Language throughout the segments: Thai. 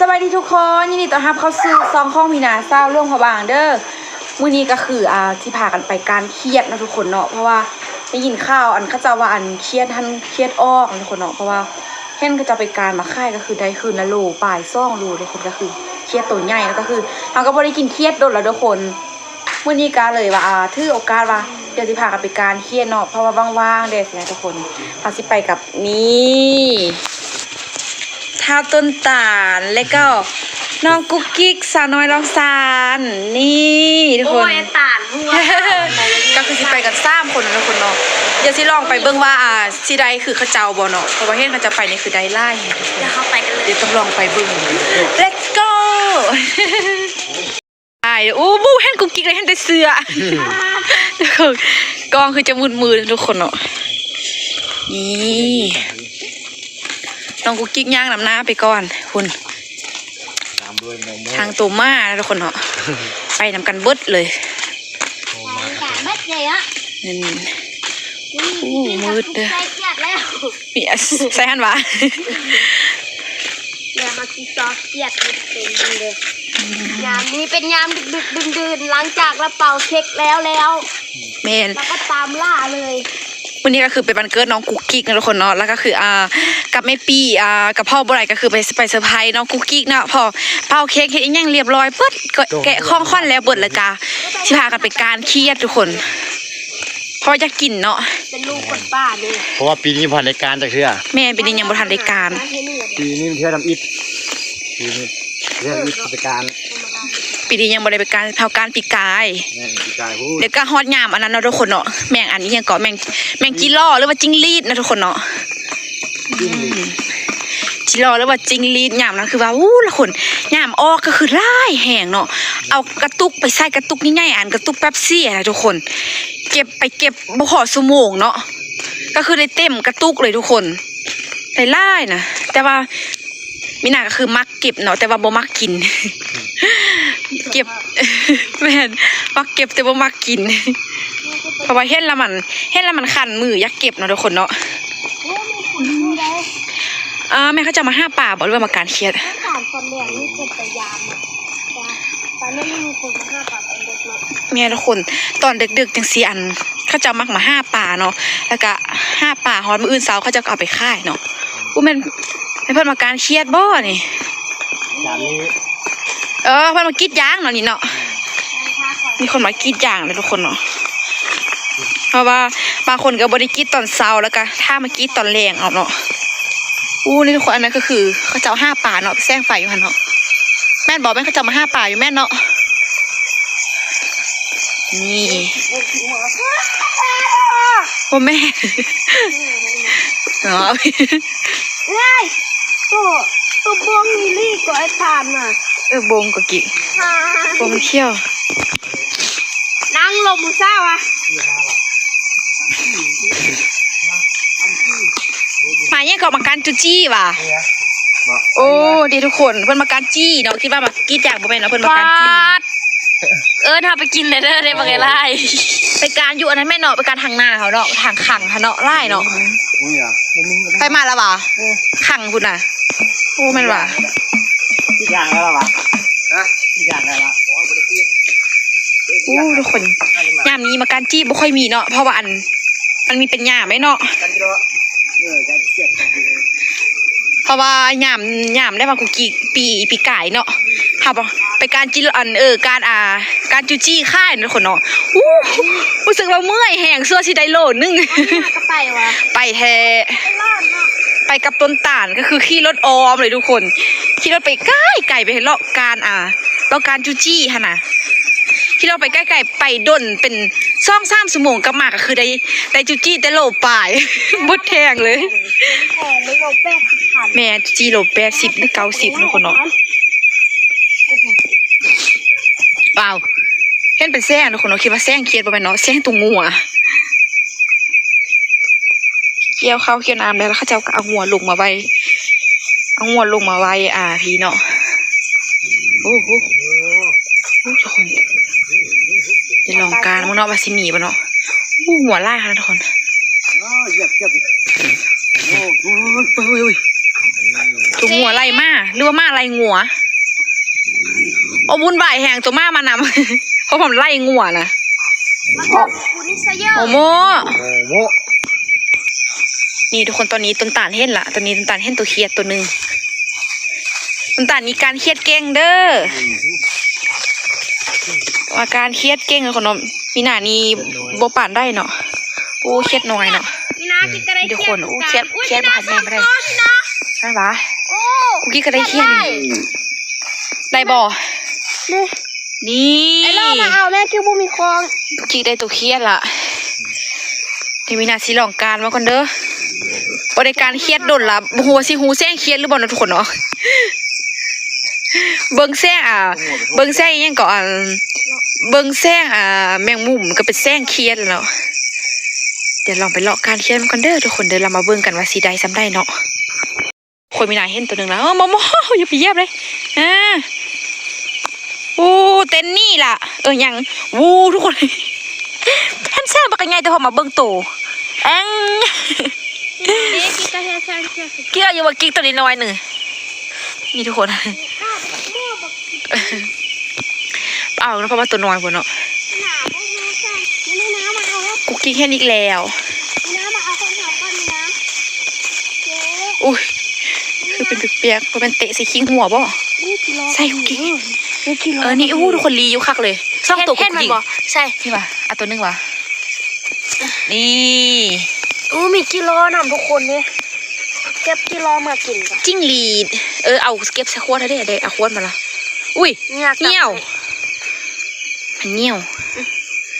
สวัสดีทุกคนยินดีต้อนรับเข้าสู่ซองข้องพีนาเศร้าเรื่องพะบางเด้อมื้อนี้ก็คืออ่าที่พากันไปการเครียดนะทุกคนเนาะเพราะว่าได้ยินข่าวอันเขาจะว่าอันเครียดท่านเครียดออกนะทุกคนเนาะเพราะว่าเห็นก็จะไปการมาค่ายก็คือได้คืนละโลป่ายซ่องโลทุกคนก็คือเครียดตัวใหญ่แล้วก็คือเราก็บ่ได้กินเครียดโดนแล้วทุกคนมื้อนี้ก็เลยว่าอ่าถือโอกาสว่าเดี๋ยวสิพากันไปการเครียดเนาะเพราะว่าว่างๆเด้สินะทุกคนพาสิไปกับนี่ ท้าวต้นตาล แล้วก็น้องกุ๊กกิ๊กสาวน้อยรองซาน นี่ทุกคโอ้นยตาลหัวก็คือสิไปกันสามคนนะทุกคนเนาะเดี๋ยวสิลองไปเบิ่งว่าอ่าสิไดคือเขาเจ้าบ่เนาะเพราะว่าเห็นเขาจะไปนี่คือไดไล่ทุกคนแล้วเข้าไปกันเลยเดี๋ยวต้องลองไปเบิ่ง let's go ไอ้อู้บูเห็นกุ๊กกิ๊กเลยเห็นแต่เสื้อทุกคนกองคือจะมืดมือทุกคนเนาะนี่ น้องกุ๊กกิ๊กย่างนำหน้าไปก่อนคุณตามด้วยโมโม่ทางตัวมานะทุกคนเนาะไปนำกันเบิดเลยโมมาตาลเม็ดเลยอะนี่อู้มืดเลยใส่เครียดแล้วมีอะใส่หันวะอย่ามากินซอสเครียดมันเป็นดีเลยยามนี้เป็นยามดึกดึกดื่นๆหลังจากเราเป่าเค้กแล้วแล้วเมนแล้วก็ตามล่าเลย วันนี้ก็คือเป็นวันเกิดน้องกุ๊กกิ๊กนะทุกคนเนาะแล้วก็คืออ่ากับแม่ปี้อ่ากับพ่อบ่ไรก็คือไปไปเซอร์ไพรส์น้องกุ๊กกิ๊กเนาะพอเป่าเค้กเฮ็ดอีหยังเรียบร้อยเปิดก็แกะข้องค่อนแล้วเบิดแล้วจ้าสิพากันไปการเครียดทุกคนเพราะว่าอยากกินเนาะเป็นลูกคนป้าเนี่ยเพราะว่าปีนี้ผ่านรายการจากเทื่อแม่เป็นยังบ่ทันได้การ ปีนี้มันเทื่อทำอิฐปีนี้เทื่ออิฐกิจการ ปีนี้ยังบ่ได้ไปการเท่าการปีกาย แม่นกิจการพูดเดี๋ยวก็ฮอตยามอันนั้นเนาะทุกคนเนาะแมงอันนี้ยังเกาะแมงแมงจีล่อหรือว่าจิ้งรีดนะทุกคนเนาะจีล่อหรือว่าจิ้งรีดยามนั้นคือว่าอู้ละคนยามออกก็คือไล่แห้งเนาะเอากระตุกไปใส่กระตุกนี่ใหญ่อันกระตุกแป๊บซี่นะทุกคน เก็บไปเก็บบ่พอชั่วโมงเนาะก็คือได้เต็มกระตุกเลยทุกคนได้ไล่นะแต่ว่ามินาก็คือมักเก็บเนาะแต่ว่าบ่มักกิน เก็บแม่นมักเก็บแต่บ่มักกิน เพราะว่าเห็นและมันเห็นและมันคันมืออยากเก็บเนาะทุกคนเนาะโอ้มีผลดูได้อ่าแม่เขาจะมาห้าป่าบอกเรื่องมาการเครียดสารตอนแรกนี่เป็นพยายามอะแต่ตอนนี้ไม่มีคนมาห้าปากเป็นเด็กเนาะแม่ทุกคนตอนดึกๆจังสีอันเขาจะมักมาห้าป่าเนาะแล้วก็ห้าป่าฮอดมืออื่นเสาร์เขาจะเอาไปค่ายเนาะอู้แม่นให้เพิ่นมาการเครียดบ่นี่จานนี้ เออเพิ่นมากรีดยางเนาะนี่เนาะมีคนมากรีดยางเลยทุกคนเนาะเพราะว่าบางคนก็บริกรีดตอนเช้าแล้วก็ถ้ามากรีดตอนแรงเอาเนาะอู้นี่ทุกคนอันนั้นก็คือเขาจะเอาห้าป่าเนาะไปแซงไฟอยู่หันเนาะแม่นบอกแม่นเขาจะเอามาห้าป่าอยู่แม่นเนาะนี่โอ้แม่อ๋อเฮ้ยตัวตัวบวงมีลี่ก็ไอ้ทานน่ะ เออบงกะกิบงเขี้ยวนั่งลมเศร้าอะมาเนี่ยก็มาการจูจี้ว่ะโอ้ดีทุกคนเพิ่นมาการจี้เนาะคิดว่ามากี้จากบ่แม่นเนาะเพิ่นมาการจี้เออถ้าไปกินเลยเด้อได้บางไงไล่ไปการอยู่อันนั้นแม่เนาะไปการทางหน้าเขาเนาะทางขังเขาเนาะไล่เนาะนี่อะไปมาแล้วว่ะขังพุ่นน่ะโอ้แม่นว่ะ กิจการแล้วล่ะวะฮะกิจการแล้วล่ะโอ้ทุกคนยามนี้มาการจี้บ่ค่อยมีเนาะเพราะว่าอัน มันมีเป็นยามไหมเนาะกันกิโลเออการเครียดกันกิโลเพราะว่ายามยามได้มากุกกี้ปีปีกายเนาะค่ะบ่ไปการจิอันเออการอ่า การจูจี้ค่ายนะทุกคนเนาะอู้รู้สึกว่าเมื่อยแหงเสื้อสิได้โลนึงก็ไปวะไปแท้รอดเนาะไปกับต้นตาลก็คือขี่รถออมเลยทุกคน ขี่รถไปใกล้ไก่ไปเลาะการอ่าเลาะการจูจี้ฮะนะขี่รถไปใกล้ๆไปดนเป็นซ่องสามสมงกลับมาก็คือได้ได้จูจี้แต่โลปลายบดแทงเลยแพงไม่ลงแปดสิบพันแม่จูจี้โลแปดสิบหรือเก้าสิบทุกคนเนาะว้าวเห็นเป็นแซงทุกคนเนาะคิดว่าแซงเครียดบ่แม่นเนาะแซงตรงงัวเกี่ยวข้าวเกี่ยวน้ำแล้วเขาจะเอาหัวลงมาไว้ เอาหัวลงมาไว้อ่าพี่เนาะโอ้โหโอ้ทุกคนจะลองการมึงเนาะว่าสิมีปะเนาะโอ้หัวไล่ค่ะทุกคนอ๋อเหยียบเหยียบโอ้โหเฮ้ยเฮ้ยเฮ้ยตัวงัวไล่มาหรือว่ามาไล่งัวโอ้บุญบ่ายแหงตัวมามานำเพราะผมไล่งัวนะมาเถอะคุณนิสเยอร์โอโมโอ้โหนี่ทุกคนตอนนี้ต้นตาลเห็นละตอนนี้ต้นตาลเห็นตัวเครียดตัวหนึ่ง ต้นตาลมีการเครียดเก่งเด้ออาการเครียดเก่งเลยคนเนาะมีหน้านี้โบป่านได้เนาะโอ้เครียดน้อยเนาะนี่นะกินกระไดเดี๋ยวคนอู้เครียดอุ้เครียดนี่นะผ่านแม่ไม่ได้สองตัวนี่นะใช่ปะโอ้กูกี้ก็ได้เครียดนี่ได้บ่นี่นี่ไอ้ล่อมาเอาแม่คิวบูมีคลองกูกี้ได้ตัวเครียดละเดี๋ยวมีหน้าสิลองการมาก่อนเด้อบริการเครียดโดนละหัวสิหูแซงเครียดหรือบ่เนาะทุกคนเนาะ เบิ่งแซงอะเบิ่งแซงอิหยังก็อะเบิ่งแซงอะแมงมุมก็เป็นแซงเครียดแล้วเดี๋ยวลองไปเลาะการเครียดมันกันเด้อทุกคนเดี๋ยวเรามาเบิ่งกันว่าสีใดซ้ำได้เนาะคนมีนายเห็นตัวหนึ่งแล้วเออมอมออย่าไปเหยียบเลยอ่าโอ้เต้นนี่ล่ะ เออยังวูทุกคนแฮนเซอร์บักยังไงแต่พอมาเบิ่งโตแองนี่กินกระเทียมแซงเชียร์สิกิ๊กเอาอยู่ว่ากิ๊กตัวนี้น้อยหนึ่งนี่ทุกคนข้าวมั่ วบักเอาแล้วเพราะว่าตัวน้อยพอเนาะหนาพวกนู้นแซงนี่ไม่น้ำมาเอาแล้วกุ๊กกิ๊กแค่นี้แล้วมีน้ำมาเอาคนแถวบ้านมีน้ำเจ๊อุ้ยคือเป็นเปียกๆก็เป็นเตะใส่คิงหัวบ่นี่กิโลใส่กุ๊กกิ๊กนี่กิโลเออนี่อู้ทุกคนรีอยู่คักเลยซ่องตัวกุ๊กมันกิ๊กบ่ใช่นี่ว่ะเอาตัวหนึงว่ะนี่อู้มีกิโลนำทุกคนเนี่ยเก็บกิโลมากินก่อนจิ้งหรีดเออเอาเก็บสักขวดเถอะเด้เด้เอาขวดมาละ อุ้ยเนี่ยเงี้ยวอันเงี้ยว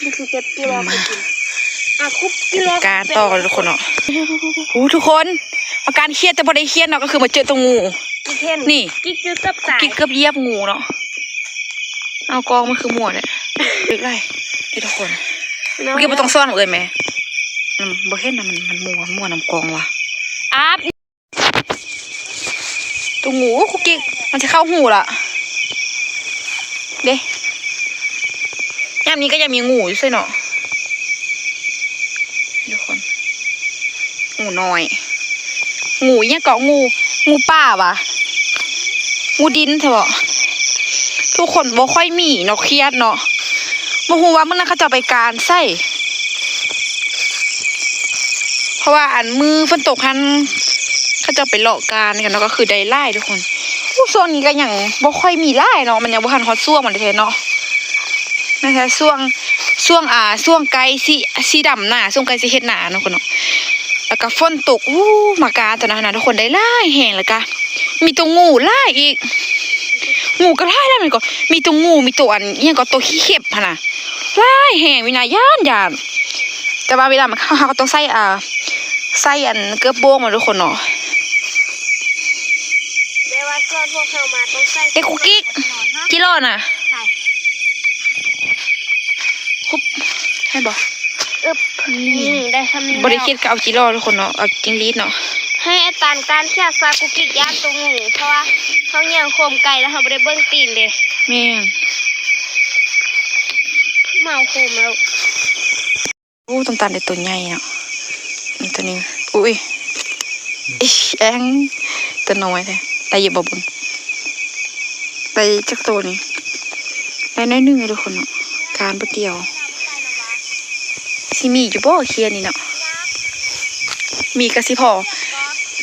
นี่คือเก็บกิโลมากินอะคุบกิโลการต่อกันทุกคนเนาะอู้ทุกคนอาการเครียดแต่พอได้เครียดเนาะก็คือมาเจอตัวงูกิ๊กเทนนี่กิ๊กยูกับสายกิ๊กเกือบเหยียบงูเนาะเอากองมันคือหมวดเนี่ยเรียกไรนี่ทุกคนเมื่อกี้มันต้องซ่อนเอ่ยไหมอืมบ่เห็นนะมันมันมัวมัวน้ำกองว่ะอาบตัวงูคุกกิ๊กมันจะเข้าหูละ เด้ยามนี้ก็ยังมีงูอยู่ใช่เนาะทุกคน งูน้อย งูเนี่ยเกาะงู งูป่าวะงูดินเถอะทุกคนบ่ค่อยมีเนาะเครียดเนาะบ่ฮู้ว่ามื้อนั้นเขาจะไปการใส่เพราะว่าอันมือฝนตกหันเขาจะไปเลาะการกันเนาะก็คือได้ไล่ทุกคน อู้โซนนี้ก็ยังบ่ค่อยมีไล่เนาะมันยังบ่ทันฮอดช่วงมันเลยเนาะนะคะช่วงช่วงอ่าช่วงไกสีสีดำหน้าช่วงไกสีเฮ็ดหน้าเนาะคนเนาะแล้วก็ฝนตกอู้มากาตอนนั้นนะทุกคนได้ไล่แห้งแล้วก็มีตัวงูไล่อีก งูก็ไล่ได้เหมือนกันมีตัวงูมีตัวอันเอียงก็ตัวขี้เข็บพะนะไล่แห่งวินาย่านยานแต่ว่าเวลามันเข้าหาก็ต้องใส่อ่าใส่อันเกือบโบงมาทุกคนเนาะ ก่อนพวกเขามาต้องใส่เอ้คุกกิ๊กกิโลน่ะใช่คุบให้บอกอึบนี่ได้ทำนี้บริคิดก็เอากิโลทุกคนเนาะเอาจิงลีดเนาะให้อาจารย์การเชียร์ซากุกิกย่างตรงงูเพราะว่าเขาเยี่ยงโคมไก่แล้วเขาไม่ได้เบิ้งตีนเลยแม่นเมาโคมแล้วอู้ต้นตาลได้ตัวใหญ่เนาะนี่ตัวนี้อุ้ยอิ๊ยแองตัวน้อยเลย ได้อยิบบ่บุญได้จักตัวนี้ได้น้อยหนึงเลยทุกคนเนาะการบ่เดียวสิมีอยู่บ่เคียนี่เนาะมีกระสิพอ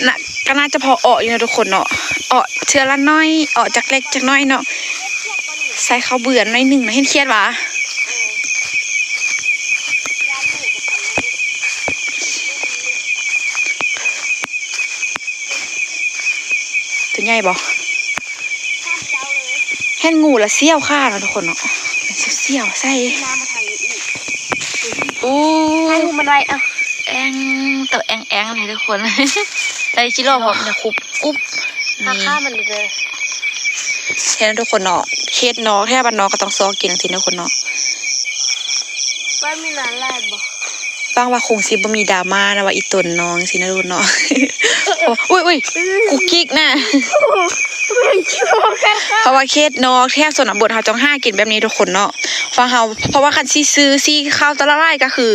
น่ะก็น่าจะพอออกอยู่นะทุกคนเนาะออกเทือละน้อยออกจากเล็กจากน้อยเนาะใส่ข้าวเบื่อน้อยหนึ่งนะเห็นเครียดวะ ตัวใหญ่บ่เห็นงูละเสี้ยวข้าเนาะทุกคนเนาะเป็นเสี้ยวๆใส่น้ำมาทางนี้อีกอู้ให้งูมันไรอะแองตัวแองแองเลยทุกคนได้ชิโร่พร้อมจะคุบอุ๊บถ้านี่ฆ่ามันเลยเห็นทุกคนเนาะเคสเนาะแค่บ้านเนาะก็ต้องซอกินทีนะคนเนาะว่ามีหลานแรกบ่บางว่าคงสิบ่มีดราม่านะว่าอีตนน้องสินะทุกคนเนาะอุ้ยอุ้ยกุกกิ๊กน่ะไม่คิดว่าแค่ฆ่าเพราะว่าเคสเนาะแทบส่วนบทเฮาต้องห้ากินแบบนี้ทุกคนเนาะฟังเฮาเพราะว่าคันซีซื้อซีข้าวตะละลายก็คือ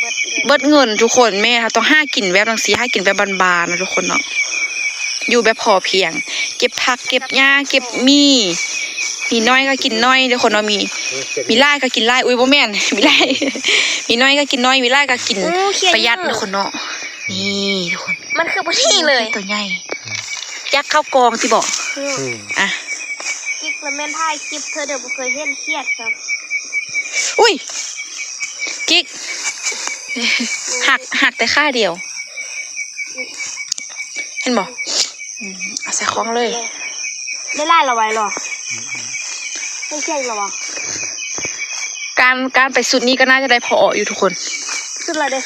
เบิดเลยเบิดเงินทุกคนแม่ค่ะต้องห้ากินแบบจังซี่ห้ากินแบบบานๆนะทุกคนเนาะอยู่แบบพอเพียง เก็บผักเก็บหญ้าเก็บมี มีน้อยก็กินน้อยทุกคนเนาะมี มีไล่ก็กินไล่อุ้ยบ่แม่นมีไล่มีน้อยก็กินน้อยมีไล่ก็กินอู้เขียนประหยัดเยอะทุกคนเนาะนี่ทุกคนมันคือบ่ที่เลยตัวใหญ่ยักษ์เข้ากองที่บอกอืมอะกิ๊กแล้วแม่นถ่ายคลิปเธอเดี๋ยวบ่เคยเห็นเครียดครับอุ้ยกิ๊กหักหักแต่ค่าเดียว เห็นบอกเอาใส่คล้องเลย ได้ไล่เราไว้หรอ ไม่ใช่หรอวะการการไปสุดนี้ก็น่าจะได้พออยู่ทุกคนขึ้นเลยเด้อ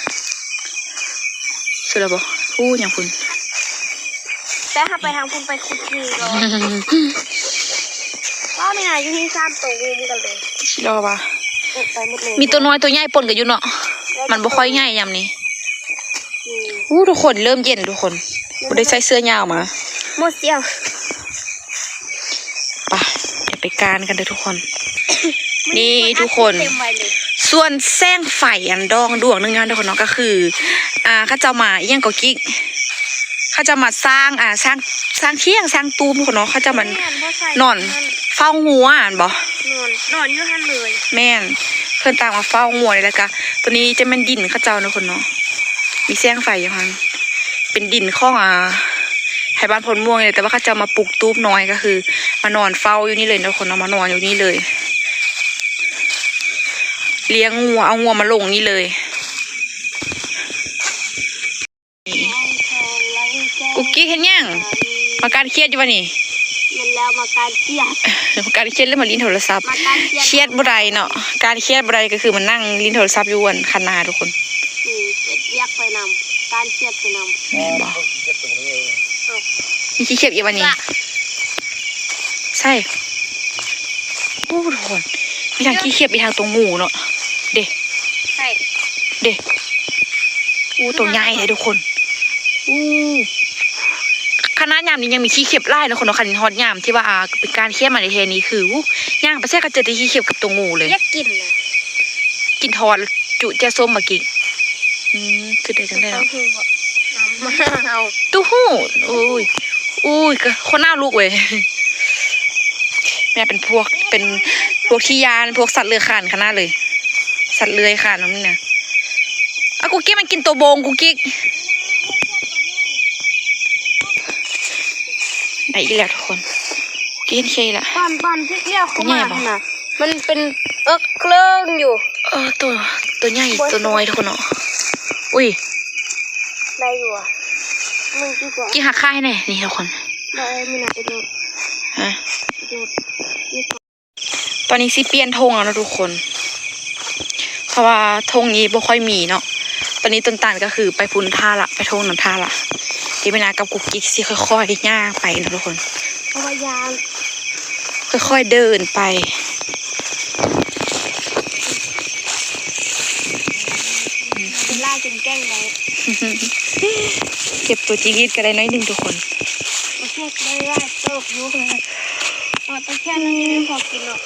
สุดแล้วบอกพูดอย่างคุณแต่ถ้าไปทางคุณไปคุดทีรอว่าไม่น่าอยู่ที่สามตัวงูเหมือนกันเลยชิรอปะเออไปหมดเลยมีตัวน้อยตัวใหญ่ปนกันอยู่เนาะมันบ่ค่อยใหญ่ยำนี้อืมอู้ทุกคนเริ่มเย็นทุกคนบ่ได้ใส่เสื้อยาวมาหมดเสียวไปเดี๋ยว ไปการกันเลยทุกคน นี่ทุกคนเต็มไว้เลยส่วนแสงไฟอันดองดวงหนึงนะทุกคนเนาะก็คือ อ่าเข้าเจ้ามาอิหยังก็กิ๊กเขาจะมาสร้างอ่าสร้างสร้างเที่ยงสร้างตูมทุกคนเนาะเขาจะมันแเพราะใส่นอน เฝ้างัวอ่านบ่นอนนอนอยู่หันเลย แม่นเพื่อนตามมาเฝ้างัวเลยแล้วก็ตัวนี้จะเป็นดินเข้าเจ้านะทุกคนเนาะมีแสงไฟอยู่ฮันเป็นดินข้องอ่าไทยบ้านพลม่วงเลยแต่ว่าเขาจะมาปลูกตูบน้อยก็คือ มานอนเฝ้าอยู่นี่เลยนะทุกคนเนาะมานอนอยู่นี่เลย เลี้ยงงัวเอางัวมาลงนี่เลยกุ๊กกิ๊กเห็นยังมาการเครียดอยู่วะนี่มันแล้วมาการเครียดมาการเครียดเรื่องมาลิ้นโทรศัพท์มาการเครียดเครียดบ่ได้เนาะการเครียดบ่ได้ก็คือมันนั่งลิ้นโทรศัพท์อยู่บนคันนาทุกคนอืมเอ็ดเรียกไปนำการเครียดไปนำแม่นบ่เจ็บตรงนี้เองมีขี้เข็บอีกวันนี้ ใช่โอ้ทุกคนมีทางขี้เข็บมีทางตรงงูเนาะเด็ใช่เด็อู้ตัวใหญ่เลยทุกคนอู้คณะยามนี้ยังมีขี้เข็บไล่นะคนเนาะคันฮอตยามที่ว่าอ่าเป็นการเคียบมาในเทนี้คืออู้ย่างไปแท้ก็เจอแต่ขี้เข็บกับตัวงูเลยเรียกกินเลยกินทอดจุเจ้าส้มมากินอืมคือได้จังได้ต้อเนาะงคือว่าเอาตู้หู้อุ้ยอุ้ยก็คนหน้าลูกเว้ย แม่เป็นพวกเป็นพวกที่ยานพวกสัตว์เลื้อยคลานขนาดเลย สัตว์เลื้อยคลานน้ำนี่นะอะกูกิ๊กมันกินตัวโบงกูกิ๊กได้อีกแล้วทุกคนกูกิ๊กเคยละตอนตอนที่เรียกเขาใหญ่มาปะน่ะมันเป็นเอิกเครื่องอยู่ เออตัวตัวใหญ่ตัวน้อยทุกคนเนาะอุ้ยได้อยู่อะมึงกี่กว่ากิ๊กหักค่าให้หน่อยนี่ทุกคนได้มีหนาไปดู À. ฮะดูนี่ ตอนนี้สิเปลี่ยนธงแล้วนะทุกคน เพราะว่าธงนี้บ่ค่อยมีเนาะ ตอนนี้ต้นตาลก็คือไปพุนท่าละไปธงน้ำท่าละเดี๋ยวเวลากับกุกกิ๊กสิค่อยๆย่างไปนะทุกคนเพราะว่ายางค่อยๆเดินไปเป็นล่าจนแกล้งไว้เก็บตัวจีวิตกันได้น้อยหนึ่งทุกคนโอเคได้ได้เติบอยู่เลยอ๋อตะแค่นั้นไม่พอกินหรอก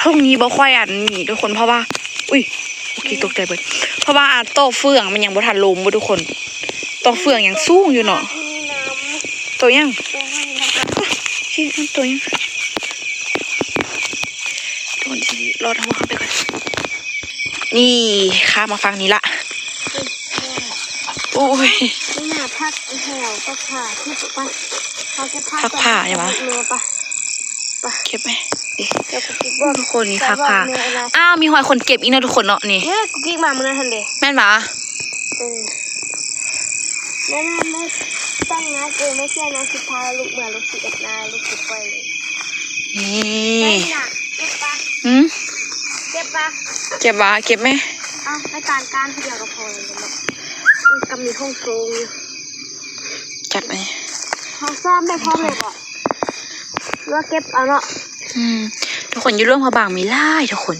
ธงนี้บ่ค่อยอันนี้ทุกคนเพราะว่า อุ้ยกุกกิ๊กตกใจเบิดเพราะว่าอาโต้เฟืองมันยังบ่ทันลมบ่ทุกคนโต้เฟืองยังสูงอยู่เนาะตัวยังตัวให้ตัวยังทุกคนสิรอทำมาเข้าไปก่อนนี่ข้ามาฟังนี้ละโอ้ยนี่น่าพักแถวก็ผ่าที่ปะ เขาจะพักพักผ่าใช่ปะเมย์ปะเก็บไหมดิเดี๋ยวกูกิ๊กบอกทุกคนนี่พักแต่ผ่าว่าเมย์อะไรอ้าวมีหอยคนเก็บอีกนะทุกคนเนาะนี่เนี่ยกูกิ๊กมาเมื่อนั้นทันเดแม่นปะเออแล้วแม่ไม่ตั้งนะเออไม่เชื่อนะสุดท้ายลูกเมื่อลูกสิบเอ็ดนาลูกสิบปล่อยเลยนี่ไม่น่ะเก็บปะหืมเก็บปะเก็บวะเก็บไหมเอาไปการการทีเดียวก็พอเลยเนาะมันกำมีห้องโถงอยู่จัดไหม ห้องซ่อมได้พร้อมเลยบ่หรือว่าเก็บเอาเนาะอืมทุกคนอยู่ร่วมพระบางมีไล่ทุกคน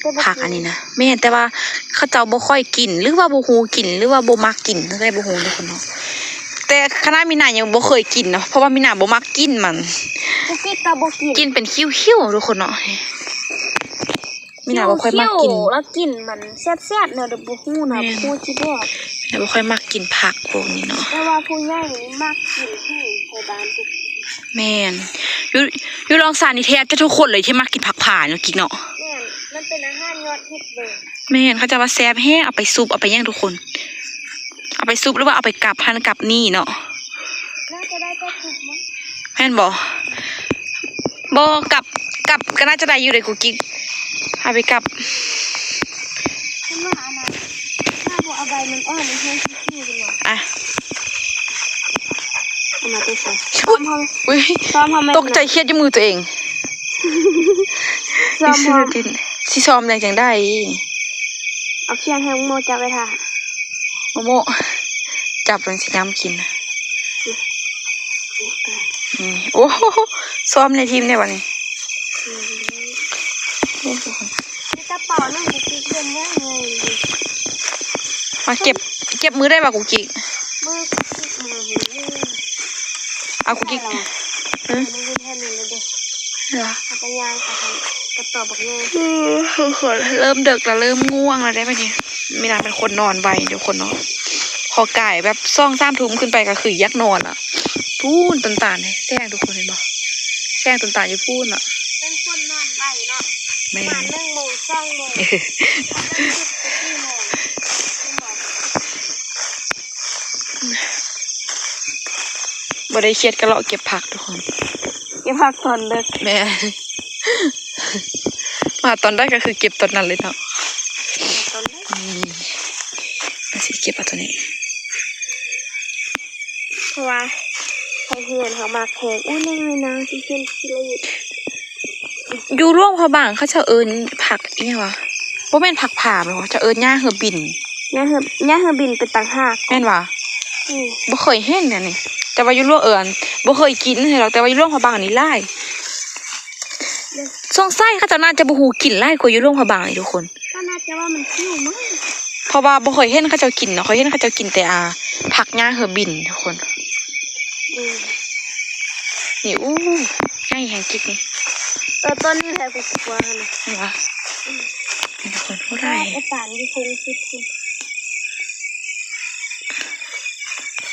เก็บบ่ผักอันนี้นะแม่นแต่ว่าเขาเจ้าบ่ค่อยกิน หรือว่าบ่ฮู้กิน หรือว่าบ่มักกินก็ได้บ่ฮู้ทุกคนเนาะแต่คณะมีนายังบ่เคยกินเนาะเพราะว่ามีนาบ่มักกินมันกูกิ๊กกับบ่กินกินเป็นคิ้วๆทุกคนเนาะนี่มีหนาบ่ค่อยมักกินเคี้ยวแล้วกลิ่นมันแซ่บๆเนอะเดี๋ยวบุฮู้นะแม่นผู้คิดว่ามีหนาบ่ค่อยมักกินผักพวกนี้เนาะแต่ว่าผู้ใหญ่นี่มักกินให้ ไทยบ้านทุกแม่นอยูอยูลองสารนี่แทบจะทุกคนเลยที่มักกินผักผ่านเนาะกิ๊กเนาะแม่นมันเป็นอาหารยอดฮิตเลย แม่นเขาจะว่าแซ่บแห้งเอาไปซุปเอาไปย่างทุกคน เอาไปซุปหรือว่าเอาไปกับพันกับนี่เนาะน่าจะได้ก็ถูกมั้งแม่นบ่บ่กับกับก็น่าจะได้อยู่เลยกูกิ๊กเอาไปกับฉันว่าอันนั้นถ้าบอกเอาใบมันอ่อนมันแห้งขี้ๆกันหน่อยอะเอา มาตัวใส่ซ้อมพออุ้ยซ้อมพอไหมตกใจเครียดจมือตัวเองซ้อมพอดินสิซ้อมแรงจังได้ เอาเคียงให้โมจับไปท่าโมโมจับเป็นสิย้ำกินนะอืมโอ้โหซ้อมในทีมได้บ่นี่โอ้ทุกคนในกระเป๋านั่นจะเย็นง่ายเลยมาเก็บ เก็บมือได้ป่ะกูกิ๊กมือคิดมาเห็นเลย เอากูกิ๊กใช่เอเราอไม่ได้แค่นี้เลยเด็กเหรอเอาไปย่างกับกระต่อบอกเลยเออทุกคนเริ่มดึกแล้วเริ่มง่วงแล้วได้ป่ะเนี่ยมีนานเป็นคนนอนไวเดี๋ยวคนเนาะพอไก่แบบซ่องสามทุ่มขึ้นไปก็คือยักนอนอะพูนตันตานเลยแซงทุกคนเห็นบ่แซงตันตานอยู่พูนอะเป็นคนนอนไหวเนาะแม่ประมาณหนึ่งโมงสองโมง เออ สี่โมงไม่บอก บ่ได้เครียดก็เลาะเก็บผักทุกคน เก็บผักตอนเลิกแม่ มาตอนได้ก็คือเก็บตอนนั้นเลยเนาะตอนเลิกอืมมาสิเก็บเอาตัวนี้ เพราะว่าให้เพื่อนเขามาแข่งอู้นั่งเลยนะที่เพื่อนที่เราอยู่อยู่ร่วมเขาบางเขาจะเอิญผักอีหยังวะว่าแม่นผักผ่าไหมวะจะเอิญหญ้าเหือบินย่าเหือบย่าเหือบินเป็นต่างหากแม่นวะอืมบ่เคยเห็นเนี่ยนี่ แต่ว่าอยู่ร่วมเอิญบ่เคยกินเลยหรอกแต่ว่าอยู่ร่วมเขาบางนี่ไล่สงสัยเขาเจะน่าจะบ่ฮู้กินไล่กว่าอยู่ร่วมเขาบางนี่ทุกคนก็น่าจะว่ามันคิ้วมั้งเพราะว่าบ่เคยเห็นเขาเจ้ากินเนาะเคยเห็นเขาเจ้ากินแต่อาผักหญ้าเหือบินทุกคนอืมนี่อู้ง่ายแหงจิกนี่เออต้นนี้แหละกูกลัวนะเห็นปะนี่ทุกคนผู้ไอ้ได้ป่านที่คงคิดคุณ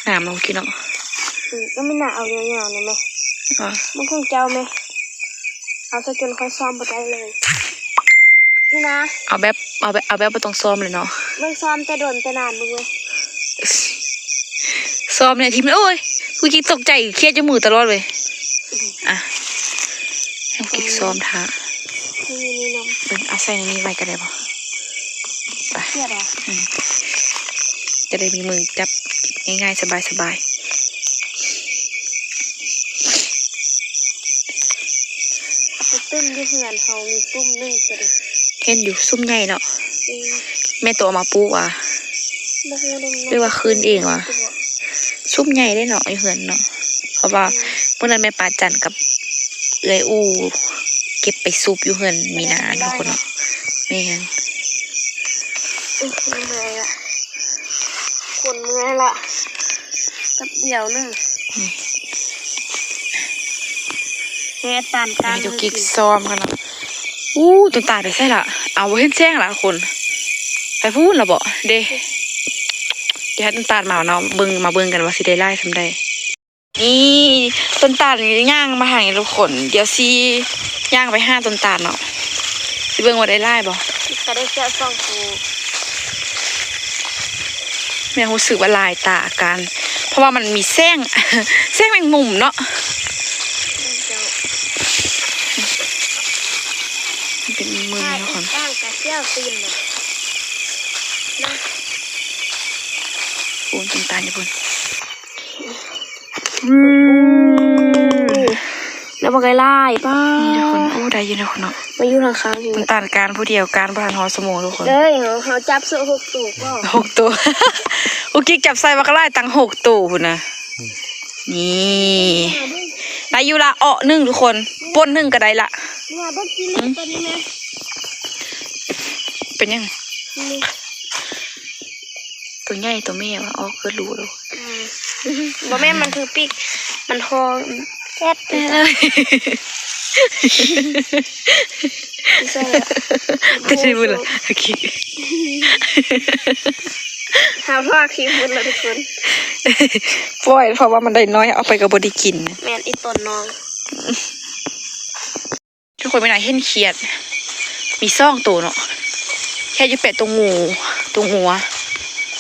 น้ำเรากินเนาะอืม ก็ไม่น่าเอายาวๆเลยไหมอ๋อมันคงเจ้าไหมเอาซะจนค่อยซ้อมไปได้เลย นี่นะเอาแบบเอาแบบเอาแบบบ่ต้องซ้อมเลยเนาะมึงซ้อมแต่โดนแต่นานมึงเว้ยซ้อมเนี่ยทีมโอ้ยกูกิ๊กตกใจเครียดจมือตลอดเลยอะให้กูกิ๊กซ้อมท่านี่นี่นมเบิ่งเอาใส่ในนี้ไว้ก็ได้บ่ไปเครียดเหรอจะได้มีมือจับกินง่ายๆสบายไปตึ้มที่ เหือนเขามีตุ้มนึ่งจะดิๆเห็นอยู่ซุ่มใหญ่เนาะอืมแม่ตัวเอามาปลูกอะบ่ฮู้นำหรือว่าคืนเองวะซุ่มใหญ่ได้เนาะอยู่เหือนเนาะเพราะว่าเมื่อนั้นแม่ปาจันกับเอื้อยอูเก็บไปซุปอยู่เหือนมีนาทุกคนเนาะแม่นอือเมื่อยละคนเมื่อยละแป๊บเดียวนึง เฮ็ดตามการให้ดูกิ๊กซ้อมกันเนาะอู้ตุนตาได้ใช่ละเอาไว้เห็นแจ้งละคนไปพูดละบ่เด้เดี๋ยวให้ต้นตาลมาเนาะเบิ่งมาเบิ่งกันว่าสิได้ไล่ทำได้นี่ต้นตาลนี่ย่างมาหาทุกคนเดี๋ยวสิย่างไปห้าต้นตาลเนาะสิเบิ่งว่าได้ไล่บ่ก็ได้แค่สองกูแม่รู้สึกว่าลายตากันเพราะว่ามันมีแส้งแส้งแมงมุมเนาะ เจ้า มันเป็นมือ ถ้า ทุก อี คน กก้างกะเซี่ยวตีนน่ะนะปูนต้นตาลญี่ปุ่นแล้วบอกไอ้ไล่ป้านี่ทุกคนโอ้ได้อยินทุกคนเนาะมาอยู่ทางค้างอยู่ต้นตาลการผู้เดียวการประธานหอสมองทุกคนเอ้ยเขาเขาจับเสื้อหกตูกก็หกตัวอุกิกจับใส่บักไล่ตังหกตัวคุณนะนี่ได้อยู่ละเอาะหนึ่งทุกคนป้นหนึ่งก็ได้ละเนี่ยได้กินเลยตัวนี้ไหม เป็นยังไงนี่ตัวใหญ่ตัวแม่วะอ๋อคือรู้แล้วอืมบ่แม่นมันคือปีกมันทองแซ่บได้เลยใช่แล้วแต่ใช่บุญละโอเคหาพ่อคลิปบุญแล้วทุกคนปล่อยเพราะว่ามันได้น้อยเอาไปกับบไดิกิน แมนอีต้นน้อง ทุกคนไม่น่าเห็นเขียด มีซ่องตัวเนาะแค่จะเป็ดตรงงูตรงหัว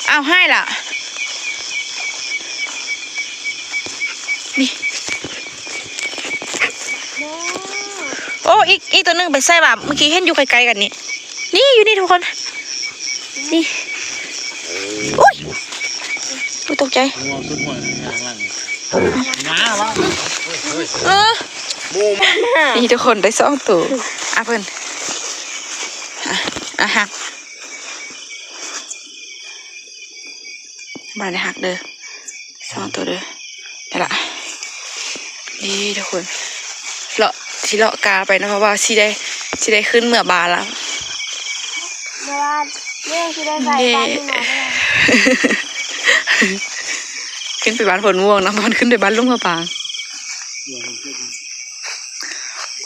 อ้าวให้ล่ะ นี่โอ้อีกอีกตัวหนึงไปใส่แบบเมื่อกี้เห็นอยู่ไกลๆกันนี่นี่อยู่นี่ทุกคน นี่อุ้ยอุ้ยตกใจงัวขึ้นหัวข้างล่างน้าบ้างเออบูมนี่ทุกคนได้สองตัวอะเพิ่นอะอะหัก มาได้หักเด้อสองตัวเด้อได้ละนี่ทุกคนเลาะสิเลาะกาไปนะเพราะว่าสิได้สิได้ขึ้นเมื่อบานแล้วเมื่อวานเรื่องที่ได้ไปเย่บ้านที่มาได้ขึ้นไปบ้านผลม่วงนะมันขึ้นไปบ้านลุงมะปาง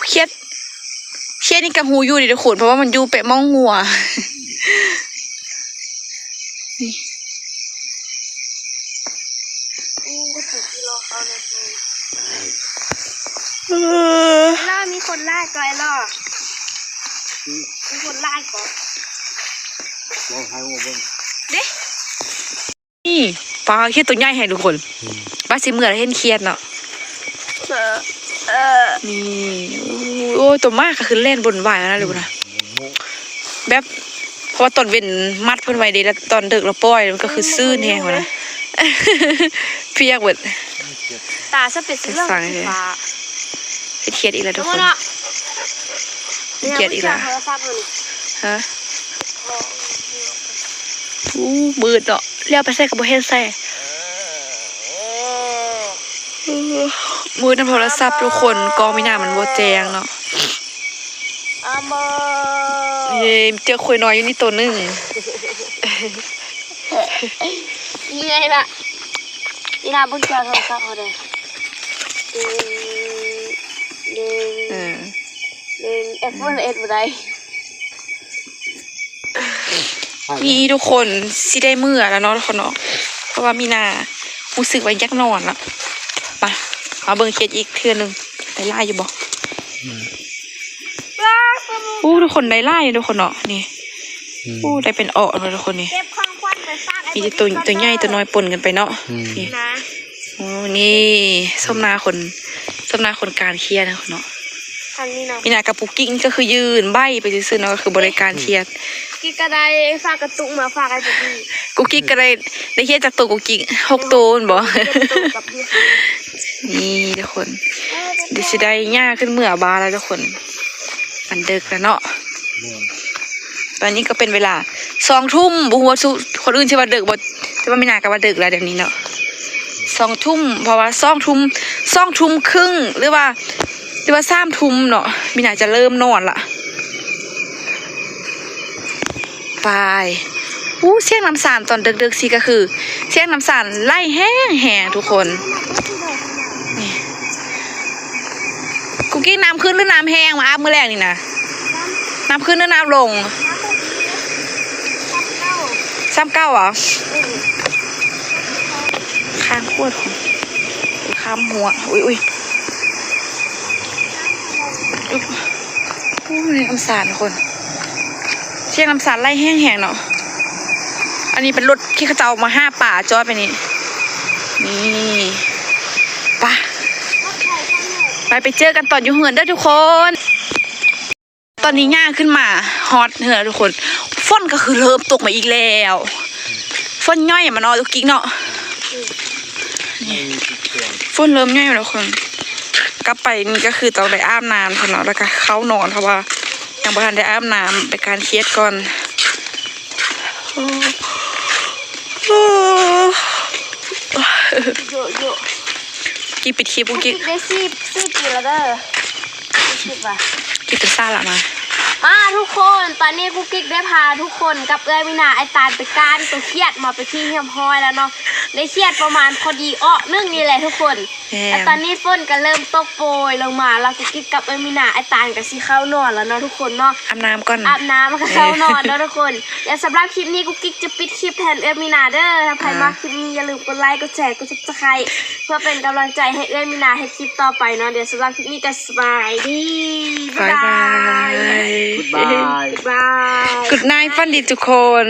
เครียดเครียดนี่กับหูอยู่ดิทุกคนเพราะว่ามันอยู่เปะมองงัว อู้ก็ถูกที่รอเขาเลยเออล่ามีคนไล่ก่อนไอ้ล่อมีคนไล่ก่อนลองให้งัวเบิ้งเด้นี่ปลาเครียดตัวใหญ่ให้ทุกคนปลาสิเมื่อไรเห็นเครียดเนาะเออเออนี่โอ้ยตัวมากก็คือเล่นบนไหวแล้วนะเลยนะแบบเพราะว่าตอนเว้นมัดเพิ่นไว้เดีแล้วตอนดึกเราปล่อยมันก็คือซื่นแฮงวะนะเพียกเบิด ตาสเปซเรื่องสีฟ้าเฮ็ดเครียดอีกแล้วทุกทุกคคนนเนาะเกลียดอีกแล้วโทรศัพท์มันฮะอู้มืดเนาะเลี้ยวไปใส่กับบ่เฮ็ดใส่อู้มืดน้ำโทรศัพท์ทุกคนกองมีหน้ามันบ่แจงเนาะอาเมอเฮ้ยเจอคุยน้อยอยู่นี่ตัวหนึงนี่ไงล่ะ นี่นะบุญเจ้าโทรศัพท์เขาเลยหนึ่งหนึ่งเออหนึ่งเอฟเฟอร์เอ็ดบ่ได้นี่ทุกคนสิได้มื้อแล้วเนาะทุกคนเนาะเพราะว่ามีหน้ารู้สึกว่าอยากนอนละไปมาเบิ่งเคสอีกเทื่อหนึงได้ล่าอยู่บ่อู้ทุกคนได้ล่าอยู่ทุกคนเนาะนี่อู้ได้เป็นออกเลยทุกคนนี่ เก็บของควันไปฟาดไอ้มีแต่ตัวตัวใหญ่ตัวน้อยปนกันไปเนาะนี่นะโอ้นี่ส้มนาคนส้มนาคนการเครียดนะคนเนาะอันนี้นะมีนากับปุกกิ้งก็คือยืนใบไปซื้อๆเนาะก็คือบริการเครียดกิกกระไดฝากกระตุกมาฝากไอ้ปุ๊กกี้กุกกิ๊กก็ได้ได้เครียดจากตัวกุกกิ๊กหกตัวนั่นบ่เก็บกระตุกกับพี่นี่ทุกคนเดี๋ยวสิได้ย่าขึ้นเมื่อบาแล้วทุกคนมันดึกแล้วเนาะ ตอนนี้ก็เป็นเวลาสองทุ่มบุหัวสุคนอื่นชื่อว่าดึกบ่แต่ว่าไม่นานกับว่าดึกแล้วเดี๋ยวนี้เนาะสองทุ่มเพราะว่าสองทุ่มสองทุ่มครึ่งหรือว่าหรือว่าสามทุ่มเนาะมีนาจะเริ่มนอนละไปอู้เสียงน้ำสารตอนดึกๆสิก็คือ เสียงน้ำสารไล่แห้งแห้งทุกคนกุกกี้น้ำขึ้นหรือน้ำแห้งมาอาบมือแรกนี่นะ น้ำขึ้นหรือน้ำลง ซ้ำเก้าเหรอข้างขวดของข้ามหัว อุ้ยอุ้ยอุ๊ยอู้นี่น้ำสารคน เชียงน้ำสารไล่แห้งแหงเนาะ อันนี้เป็นรถที่เขาจะเอามาห้าป่าจอดไปนี่ นี่ไป่ะไปไปเจอกันตอนอยู่เหือนเด้อทุกคน ตอนนี้ย่างขึ้นมาฮอตเหือทุกคนฝนก็คือเริ่มตกมาอีกแล้วฝนย่อยมาเนาะทุกกิ๊กเนาะฝนเริ่มย่อยแล้วทุกคนกลับไปนี่ก็คือต้องได้อาบน้ำคนเนาะแล้วก็เข้านอนเพราะว่ายังบ่ทันได้อาบน้ำไปการเครียดก่อนโอ้โอ้โยโย่กิ๊กปิดคลิปกุ๊กกิ๊กิ๊กกได้ซีบซีบกี่แล้วเด้อสิบว่ะกิ๊กเป็นซ่าละมา อ่าทุกคนตอนนี้กุ๊กกิ๊กได้พาทุกคนกับเอ้ยวินาไอตาลไปการตัวเครียดมาไปที่เฮียมพอยแล้วเนาะได้เครียดประมาณพอดีอ้อนึ่งนี่แหละทุกคน แหแล้วมตอนนี้ฝนก็เริ่มตกโปรยลงมาแล้วก็กิ๊กกับเอมินาไอตานกับซีเข้านอนแล้วเนาะทุกคนเนาะอาบน้ำก่อนอาบน้ำแล้วก็เข้านอนเนาะทุกคนเดี๋ยวสำหรับคลิปนี้กุ๊กกิ๊กจะปิดคลิปแทนเอมินาเด้อถ้าใครมาคลิปนี้อย่าลืมกดไลค์กดแชร์กดซับสไครต์เพื่อเป็นกำลังใจให้เอมินาให้คลิปต่อไปเนาะเดี๋ยวสำหรับคลิปนี้ก็สบายดีบ๊าบายยบาบายยบายบ๊ายบาย Good night ฟันดีทุกคน